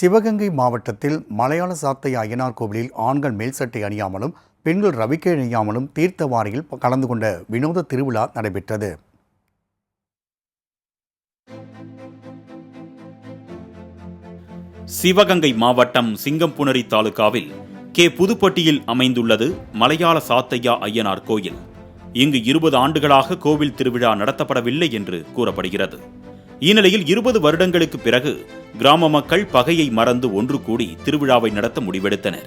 சிவகங்கை மாவட்டத்தில் மலையாள சாத்தை அய்யனார் கோவிலில் ஆண்கள் மேல் சட்டை அணியாமலும் பெண்கள் ரவிக்கை அணியாமலும் தீர்த்தவாரியில் கலந்து கொண்ட வினோத திருவிழா நடைபெற்றது. சிவகங்கை மாவட்டம் சிங்கம்புணரி தாலுகாவில் கே புதுப்பட்டியில் அமைந்துள்ளது மலையாள சாத்தையா ஐயனார் கோயில். இங்கு இருபது ஆண்டுகளாக கோவில் திருவிழா நடத்தப்படவில்லை என்று கூறப்படுகிறது. இந்நிலையில் இருபது வருடங்களுக்கு பிறகு கிராம மக்கள் பகையை மறந்து ஒன்று கூடி திருவிழாவை நடத்த முடிவெடுத்தனர்.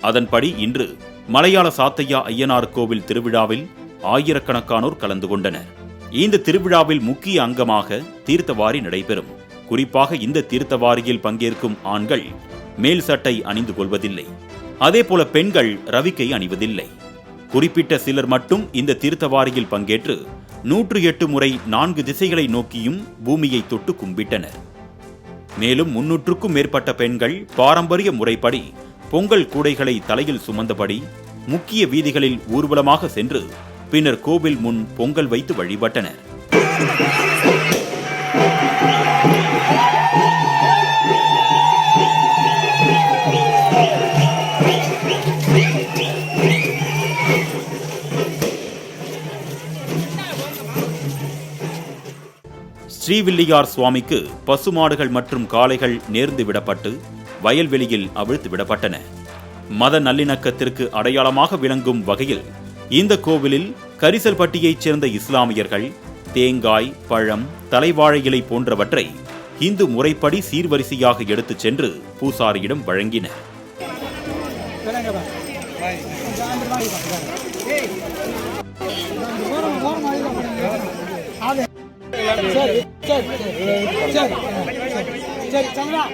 அதன்படி இன்று மலையாள சாத்தையா ஐயனார் கோவில் திருவிழாவில் ஆயிரக்கணக்கானோர் கலந்து கொண்டனர். இந்த திருவிழாவில் முக்கிய அங்கமாக தீர்த்தவாரி நடைபெறும். குறிப்பாக இந்த தீர்த்தவாரியில் பங்கேற்கும் ஆண்கள் மேல் சட்டை அணிந்து கொள்வதில்லை. அதேபோல பெண்கள் ரவிக்கை அணிவதில்லை. குறிப்பிட்ட சிலர் மட்டும் இந்த தீர்த்தவாரியில் பங்கேற்று நூற்று எட்டு முறை நான்கு திசைகளை நோக்கியும் பூமியை தொட்டு கும்பிட்டனர். மேலும் முன்னூற்றுக்கும் மேற்பட்ட பெண்கள் பாரம்பரிய முறைப்படி பொங்கல் கூடைகளை தலையில் சுமந்தபடி முக்கிய வீதிகளில் ஊர்வலமாக சென்று பின்னர் கோவில் முன் பொங்கல் வைத்து வழிபட்டனர். ஸ்ரீவில்லியார் சுவாமிக்கு பசுமாடுகள் மற்றும் காளைகள் நேர்ந்து விடப்பட்டு வயல்வெளியில் அவிழ்த்து விடப்பட்டன. மத நல்லிணக்கத்திற்கு அடையாளமாக விளங்கும் வகையில் இந்த கோவிலில் கரிசல்பட்டியைச் சேர்ந்த இஸ்லாமியர்கள் தேங்காய் பழம் தலைவாழை இலை போன்றவற்றை இந்து முறைப்படி சீர்வரிசையாக எடுத்துச் சென்று பூசாரியிடம் வழங்கினர் 这里这里这里这里这里这里张大